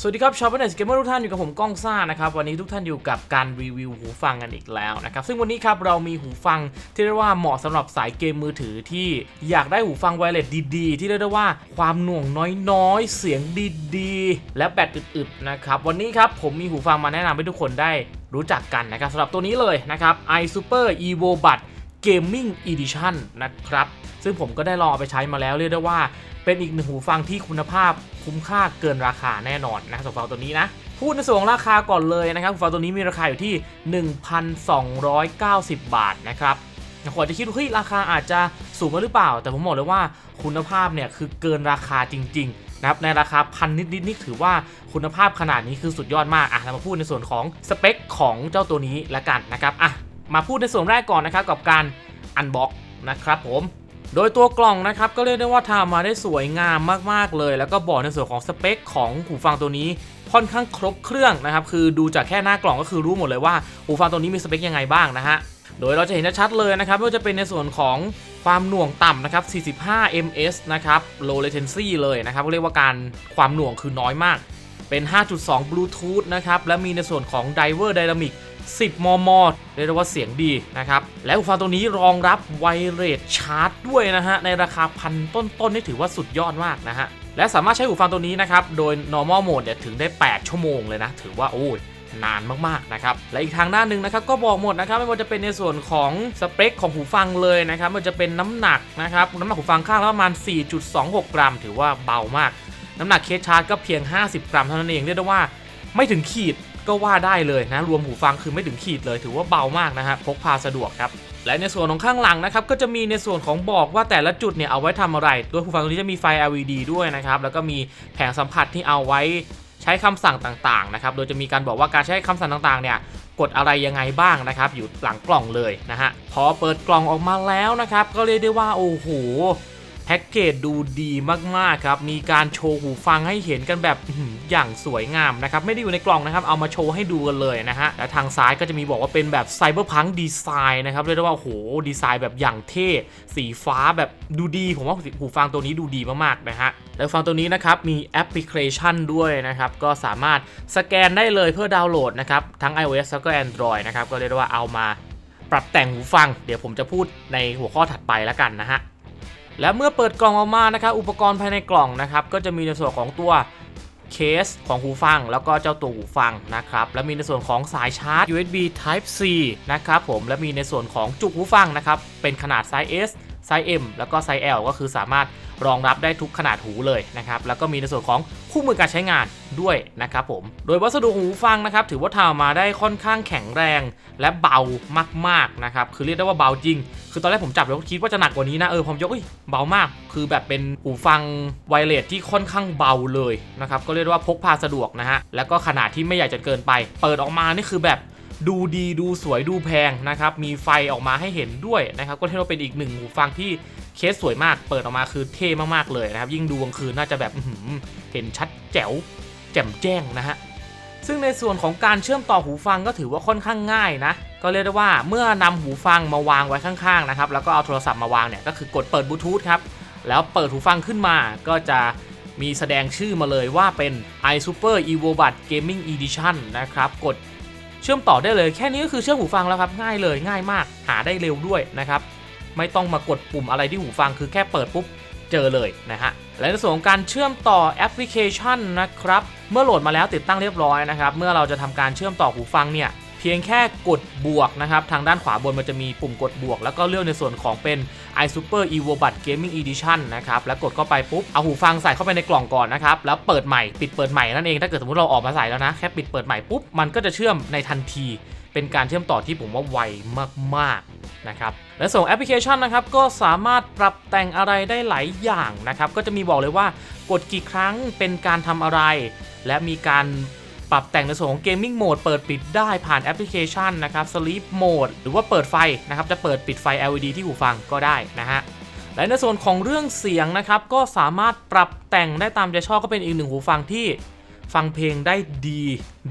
สวัสดีครับชาวบ้านเกมเมอร์ทุกท่านอยู่กับผมก้องซ่านะครับวันนี้ทุกท่านอยู่กับการรีวิวหูฟังกันอีกแล้วนะครับซึ่งวันนี้ครับเรามีหูฟังที่เรียกว่าเหมาะสำหรับสายเกมมือถือที่อยากได้หูฟังไวเลสดีๆ ที่เรียกได้ว่าความหน่วงน้อยๆ เสียงดีๆ และแบตอึดๆนะครับวันนี้ครับผมมีหูฟังมาแนะนำให้ทุกคนได้รู้จักกันนะครับสำหรับตัวนี้เลยนะครับ iSuper Evo Bud Gaming Edition นะครับ ซึ่งผมก็ได้ลองเอาไปใช้มาแล้วเรียกได้ว่าเป็นอีกหนึ่งหูฟังที่คุณภาพคุ้มค่าเกินราคาแน่นอนนะสำหรับหูฟังตัวนี้นะ พูดในส่วนของราคาก่อนเลยนะครับหูฟังตัวนี้มีราคาอยู่ที่ 1,290 บาทนะครับคนอาจจะคิดว่าเฮ้ยราคาอาจจะสูงไปหรือเปล่า แต่ผมบอกเลยว่าคุณภาพเนี่ยคือเกินราคาจริง ๆ นะครับ ในราคาพันนิดๆนี่ถือว่าคุณภาพขนาดนี้คือสุดยอดมากอะเรามาพูดในส่วนของสเปคของเจ้าตัวนี้ละกันนะครับอะ มาพูดในส่วนแรกก่อนนะครับกับการอันบ็อกนะครับผม โดยตัวกล่องนะครับก็เรียกได้ว่าทำมาได้สวยงามมากๆเลย แล้วก็บอกในส่วนของสเปคของหูฟังตัวนี้ค่อนข้างครบเครื่องนะครับคือดูจากแค่หน้ากล่องก็คือรู้หมดเลยว่าหูฟังตัวนี้มีสเปคยังไงบ้างนะฮะโดยเราจะเห็นชัดเลยนะครับไม่ว่าจะเป็นในส่วนของความหน่วงต่ำนะครับ 45 ms นะครับ low latency เลยนะครับเรียกว่าการความหน่วงคือน้อยมาก เป็น 5.2 Bluetooth นะครับ และมีในส่วนของ Diver Dynamic 10 มม เรียกว่าเสียงดีนะครับ และหูฟังตัวนี้รองรับไวเลสชาร์จด้วยนะฮะ ในราคาพันต้นๆนี่ถือว่าสุดยอดมากนะฮะ และสามารถใช้หูฟังตัวนี้นะครับ โดย normal mode เนี่ยถึงได้ 8 ชั่วโมงเลยนะ ถือว่าโอ้ยนานมากๆนะครับ และอีกทางด้านหนึ่งนะครับก็บอกหมดนะครับไม่ว่าจะเป็นในส่วนของสเปคของหูฟังเลยนะครับมันจะเป็นน้ำหนักนะครับน้ำหนักหูฟังข้างละประมาณ 4.26 กรัม ถือว่าเบามาก น้ำหนักเคสชาร์จก็เพียง 50 กรัมเท่านั้นเองเรียกได้ว่าไม่ถึงขีด ก็ว่าได้เลยนะ รวมหูฟังคือไม่ถึงขีดเลย ถือว่าเบามากนะฮะพกพาสะดวกครับและในส่วนของข้างหลังนะครับก็จะมีในส่วนของบอกว่าแต่ละจุดเนี่ยเอาไว้ทำอะไรตัวหูฟังตัวนี้จะมีไฟ LED ด้วยนะครับแล้วก็มีแผงสัมผัสที่เอาไว้ใช้คำสั่งต่างๆนะครับโดยจะมีการบอกว่าการใช้คำสั่งต่างๆเนี่ยกดอะไรยังไงบ้างนะครับอยู่หลังกล่องเลยนะฮะพอเปิดกล่องออกมาแล้วนะครับก็เรียกได้ว่าโอ้โห แพ็กเกจดูดีมากๆครับ มีการโชว์หูฟังให้เห็นกันแบบอย่างสวยงามนะครับ ไม่ได้อยู่ในกล่องนะครับ เอามาโชว์ให้ดูกันเลยนะฮะ และทางซ้ายก็จะมีบอกว่าเป็นแบบไซเบอร์พังดีไซน์นะครับ เรียกได้ว่าโอ้โหดีไซน์แบบอย่างเท่ สีฟ้าแบบดูดี ผมว่าหูฟังตัวนี้ดูดีมากๆนะฮะ แล้วฟังตัวนี้นะครับ มีแอปพลิเคชันด้วยนะครับ ก็สามารถสแกนได้เลยเพื่อดาวน์โหลดนะครับ ทั้ง iOS แล้วก็ Android นะครับ ก็เรียกได้ว่าเอามาปรับแต่งหูฟัง เดี๋ยวผมจะพูดในหัวข้อถัดไปแล้วกันนะฮะ และเมื่อเปิดกล่องออกมานะครับอุปกรณ์ภายในกล่องนะครับก็จะมีในส่วนของตัวเคสของหูฟัง แล้วก็เจ้าตัวหูฟังนะครับและมีในส่วนของสายชาร์จ USB Type C นะครับผมและมีในส่วนของจุกหูฟังนะครับเป็นขนาดไซส์ S ไซส์ M แล้วก็ไซส์ L ก็คือสามารถรองรับได้ทุกขนาดหูเลยนะครับแล้วก็มีในส่วนของ คู่มือการใช้งานด้วยนะครับผม โดยวัสดุหูฟังนะครับ ถือว่าทำมาได้ค่อนข้างแข็งแรง และเบามากๆนะครับ คือเรียกได้ว่าเบาจริง คือตอนแรกผมจับแล้วคิดว่าจะหนักกว่านี้นะ เออผมยกเอ้ยเบามาก คือแบบเป็นหูฟังไวเลสที่ค่อนข้างเบาเลยนะครับ ก็เรียกว่าพกพาสะดวกนะฮะ แล้วก็ขนาดที่ไม่ใหญ่จนเกินไป เปิดออกมานี่คือแบบ ดูดีดูสวยดูแพงนะครับ มีไฟออกมาให้เห็นด้วยนะครับ ก็เรียกว่าเป็นอีกหนึ่งหูฟังที่เคสสวยมาก เปิดออกมาคือเท่มากๆเลยนะครับ ยิ่งดูกลางคืนน่าจะแบบเห็นชัดแจ๋วแจ่มแจ้งนะฮะ ซึ่งในส่วนของการเชื่อมต่อหูฟังก็ถือว่าค่อนข้างง่ายนะ ก็เรียกได้ว่าเมื่อนำหูฟังมาวางไว้ข้างๆนะครับ แล้วก็เอาโทรศัพท์มาวางเนี่ย ก็คือกดเปิดบลูทูธครับ แล้วเปิดหูฟังขึ้นมา ก็จะมีแสดงชื่อมาเลยว่าเป็น iSuper Evo Bud Gaming Edition นะครับ กด เชื่อมต่อได้เลยแค่นี้ก็คือเชื่อมหูฟังแล้วครับง่ายเลยง่ายมากหาได้เร็วด้วยนะครับไม่ต้องมากดปุ่มอะไรที่หูฟังคือแค่เปิดปุ๊บเจอเลยนะฮะและในส่วนของการเชื่อมต่อแอปพลิเคชันนะครับเมื่อโหลดมาแล้วติดตั้งเรียบร้อยนะครับเมื่อเราจะทำการเชื่อมต่อหูฟังเนี่ย เพียงแค่กดบวกนะครับ ทางด้านขวาบนมันจะมีปุ่มกดบวก แล้วก็เลือกในส่วนของเป็น iSuper Evo Bud Gaming Edition นะครับ แล้วกดเข้าไปปุ๊บ เอาหูฟังใส่เข้าไปในกล่องก่อนนะครับ แล้วเปิดใหม่ปิดเปิดใหม่นั่นเอง ถ้าเกิดสมมติเราออกมาใส่แล้วนะ แค่ปิดเปิดใหม่ปุ๊บ มันก็จะเชื่อมในทันที เป็นการเชื่อมต่อที่ผมว่าไวมากๆนะครับ และส่งแอปพลิเคชันนะครับ ก็สามารถปรับแต่งอะไรได้หลายอย่างนะครับ ก็จะมีบอกเลยว่ากดกี่ครั้งเป็นการทำอะไร และมีการ ปรับแต่งในส่วนของเกมมิ่งโหมดเปิดปิดได้ผ่านแอปพลิเคชันนะครับ Sleep Mode หรือว่าเปิดไฟนะครับ จะเปิดปิดไฟ LED ที่หูฟังก็ได้นะฮะและในส่วนของเรื่องเสียงนะครับก็สามารถปรับแต่งได้ตามใจชอบก็เป็นอีกหนึ่งหูฟังที่ฟังเพลงได้ดี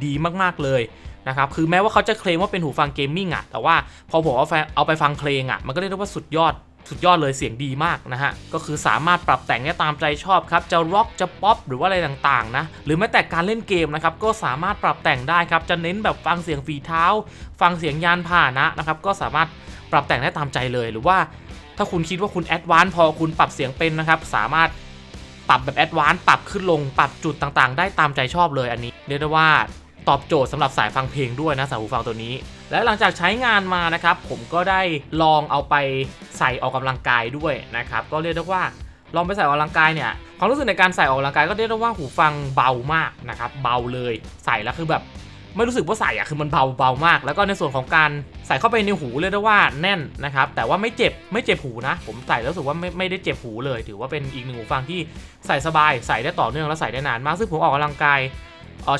ดีมากๆเลยนะครับคือแม้ว่าเขาจะเคลมว่าเป็นหูฟังเกมมิ่งอะแต่ว่าพอผมเอาเอาไปฟังเพลงอะมันก็เรียกได้ว่าสุดยอด สุดยอดเลยเสียงดีมากนะฮะ ก็คือสามารถปรับแต่งได้ตามใจชอบครับ จะร็อกจะป๊อปหรือว่าอะไรต่างๆนะ หรือแม้แต่การเล่นเกมนะครับ ก็สามารถปรับแต่งได้ครับ จะเน้นแบบฟังเสียงฝีเท้า ฟังเสียงยานพาหนะนะครับ ก็สามารถปรับแต่งได้ตามใจเลย หรือว่าถ้าคุณคิดว่าคุณแอดวานซ์พอคุณปรับเสียงเป็นนะครับ สามารถปรับแบบแอดวานซ์ปรับขึ้นลง ปรับจุดต่างๆ ได้ตามใจชอบเลยอันนี้ เรียกได้ว่า ตอบโจทย์สำหรับสายฟังเพลงด้วยนะสายหูฟังตัวนี้ และหลังจากใช้งานมานะครับ ผมก็ได้ลองเอาไปใส่ออกกำลังกายด้วยนะครับ ก็เรียกได้ว่าลองไปใส่ออกกำลังกายเนี่ยความรู้สึกในการใส่ออกกำลังกายก็เรียกได้ว่าหูฟังเบามากนะครับเบาเลยใส่แล้วคือแบบไม่รู้สึกว่าใส่อะคือมันเบาเบามาก แล้วก็ในส่วนของการใส่เข้าไปในหูเรียกได้ว่าแน่นนะครับ แต่ว่าไม่เจ็บไม่เจ็บหูนะ ผมใส่แล้วรู้สึกว่าไม่ไม่ได้เจ็บหูเลย ถือว่าเป็นอีกหนึ่งหูฟังที่ใส่สบาย ใส่ได้ต่อเนื่องและใส่ได้นานมาก ซึ่งผมออกกำลังกาย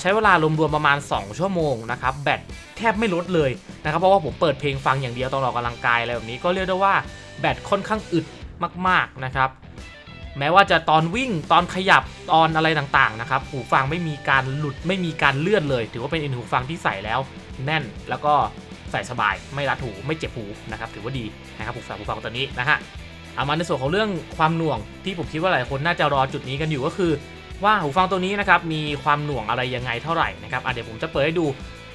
ใช้เวลารวมๆประมาณ 2 ชั่วโมงนะครับแบตแทบไม่ลดเลยนะครับเพราะว่าผมเปิดเพลงฟังอย่างเดียวตอนออกกำลังกายอะไรแบบนี้ก็เรียกได้ว่าแบตค่อนข้างอึดมากๆนะครับแม้ว่าจะตอนวิ่งตอนขยับตอนอะไรต่างๆนะครับหูฟังไม่มีการหลุดไม่มีการเลื่อนเลย ถือว่าเป็นอีกหนึ่งหูฟังที่ใส่แล้ว แน่นแล้วก็ใส่สบายไม่รัดหูไม่เจ็บหูนะครับถือว่าดีนะครับหูฟังหูฟังตัวนี้นะฮะเอามาในส่วนของเรื่องความหน่วงที่ผมคิดว่าหลายคนน่าจะรอจุดนี้กันอยู่ก็คือ ว่าหูฟังตัวนี้นะครับมีความหน่วงอะไรยังไงเท่าไหร่นะครับเดี๋ยวผมจะเปิดให้ดู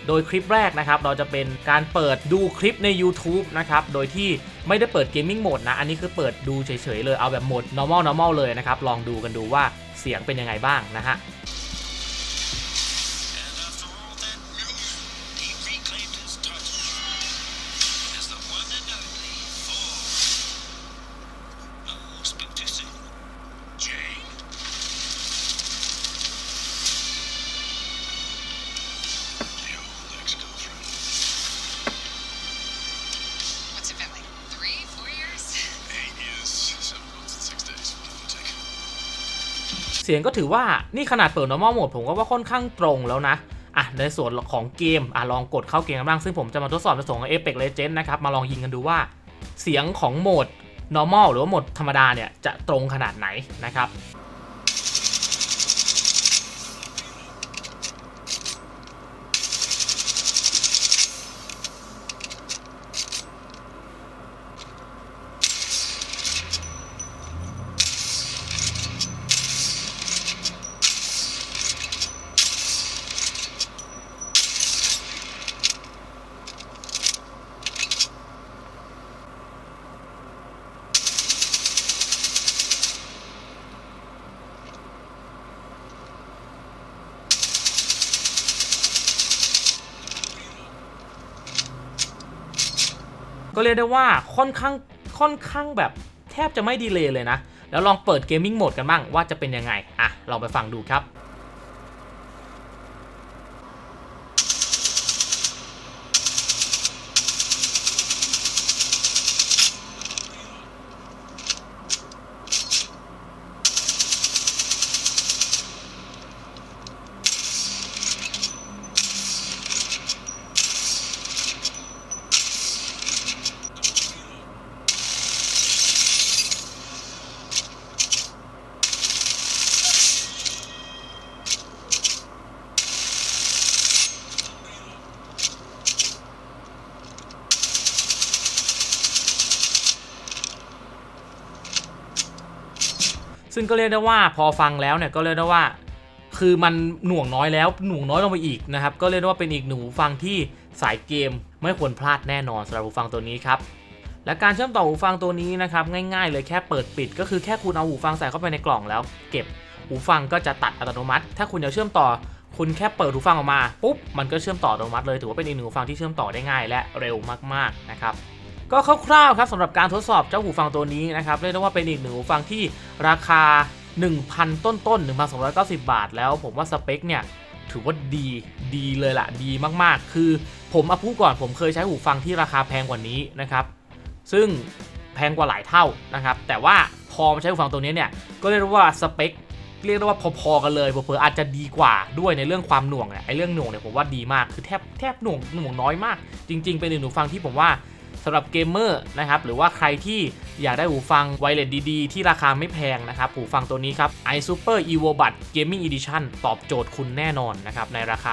โดยคลิปแรกนะครับเราจะเป็นการเปิดดูคลิปใน YouTube นะครับโดยที่ไม่ได้เปิดเกมมิ่งโหมดนะ อันนี้คือเปิดดูเฉยๆเลยเอาแบบโหมด normal normal เลยนะครับ ลองดูกันดูว่าเสียงเป็นยังไงบ้างนะฮะ เสียงก็ถือว่านี่ขนาดเปิด normal mode ผมก็ว่าค่อนข้างตรงแล้วนะอะในส่วนของเกมอะลองกดเข้าเกมกันบ้างซึ่งผมจะมาทดสอบในส่วนของ Apex Legends นะครับมาลองยิงกันดูว่า เสียงของโหมด normal หรือว่าโหมดธรรมดาเนี่ยจะตรงขนาดไหนนะครับ เรียกได้ว่าค่อนข้างค่อนข้างแบบแทบจะไม่ดีเลยเลยนะ แล้วลองเปิดเกมมิ่งโหมดกันบ้างว่าจะเป็นยังไง อะลองไปฟังดูครับ ซึ่งก็เรียกได้ว่าพอฟังแล้วเนี่ยก็เรียกได้ว่า คือมันหน่วงน้อยแล้วหน่วงน้อยลงไปอีกนะครับ ก็เรียกได้ว่าเป็นอีกหนึ่งหูฟังที่สายเกมไม่ควรพลาดแน่นอนสำหรับหูฟังตัวนี้ครับและการเชื่อมต่อหูฟังตัวนี้นะครับง่ายๆเลยแค่เปิดปิด ก็คือแค่คุณเอาหูฟังใส่เข้าไปในกล่องแล้ว เก็บหูฟังก็จะตัดอัตโนมัติ ถ้าคุณจะเชื่อมต่อ คุณแค่เปิดหูฟังออกมาปุ๊บมันก็เชื่อมต่ออัตโนมัติเลยถือว่าเป็นอีกหนึ่งหูฟังที่เชื่อมต่อได้ง่าย และเร็วมากๆนะครับ ก็คร่าวๆครับสำหรับการทดสอบเจ้าหูฟังตัวนี้นะครับเรียกได้ว่าเป็นอีกหนึ่งหูฟังที่ราคา 1,000 ต้นๆ1,290 บาท แล้วผมว่าสเปคเนี่ยถือว่าดีดีเลยล่ะดีมากๆ คือผมเอาพูดก่อนผมเคยใช้หูฟังที่ราคาแพงกว่านี้นะครับซึ่งแพงกว่าหลายเท่านะครับแต่ว่าพอมาใช้หูฟังตัวนี้เนี่ยก็เรียกว่าสเปคเรียกได้ว่าพอๆกันเลยเผื่อๆอาจจะดีกว่าด้วยในเรื่องความหน่วงเนี่ยไอ้เรื่องหน่วงเนี่ยผมว่าดีมากคือแทบแทบหน่วงหน่วงน้อยมาก จริง ๆ เป็นหนึ่งหูฟังที่ผมว่า สำหรับเกมเมอร์นะครับหรือว่าใครที่อยากได้หูฟังไวเลสดีๆ ที่ราคาไม่แพงนะครับ หูฟังตัวนี้ครับ iSuper Evo Bud Gaming Edition ตอบโจทย์คุณแน่นอนนะครับ ในราคา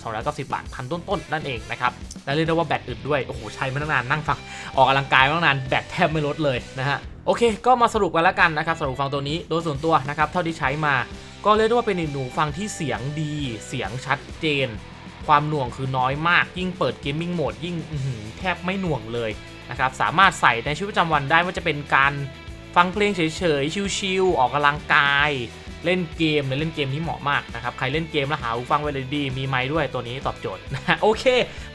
1,290 บาทพันต้นๆนั่นเองนะครับ และเรียกได้ว่าแบตอึดด้วย โอ้โห ใช้มาตั้งนานนั่งฟัง ออกกำลังกายมาตั้งนานแบตแทบไม่ลดเลยนะฮะโอเค ก็มาสรุปกันแล้วกันนะครับสำหรับหูฟังตัวนี้โดยส่วนตัวนะครับเท่าที่ใช้มา ก็เรียกได้ว่าเป็นหนูฟังที่เสียงดี เสียงชัดเจน ความหน่วงคือน้อยมาก ยิ่งเปิดเกมมิ่งโหมดยิ่งแทบไม่หน่วงเลยนะครับสามารถใส่ในชีวิตประจำวันได้ว่าจะเป็นการฟังเพลงเฉยๆ ชิลๆ ออกกำลังกาย เล่นเกมเนี่ยเล่นเกมที่เหมาะมากนะครับ ใครเล่นเกมแล้วหาหูฟังไว้เลยดี มีไมค์ด้วยตัวนี้ตอบโจทย์นะโอเค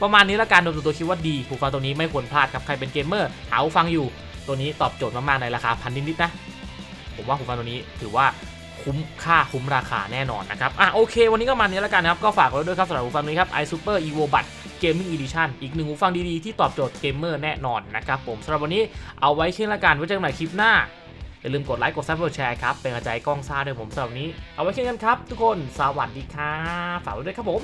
ประมาณนี้ละกันโดยส่วนตัวคิดว่าดีหูฟังตัวนี้ไม่ควรพลาดครับ ใครเป็นเกมเมอร์หาหูฟังอยู่ ตัวนี้ตอบโจทย์มากๆในราคาพันนิดๆนะ ผมว่าหูฟังตัวนี้ถือว่า คุ้มค่าคุ้มราคาแน่นอนนะครับ อะโอเค วันนี้ก็มาเนี้แล้วกันนะครับ ก็ฝากไว้ด้วยครับสำหรับหูฟังนี้ครับ iSuper Evo Bud Gaming Edition อีกหนึ่งหูฟังดีๆ ที่ตอบโจทย์เกมเมอร์แน่นอนนะครับผมสำหรับวันนี้เอาไว้แค่นละกันไว้เจอกันใหม่คลิปหน้าอย่าลืมกดไลค์กดซับกดแชร์ครับเป็นกำลังใจกล้องซ่าด้วยผมสำหรับวันนี้ เอาไว้แค่นกันครับ ทุกคนสวัสดีครับฝากไว้ด้วยครับผม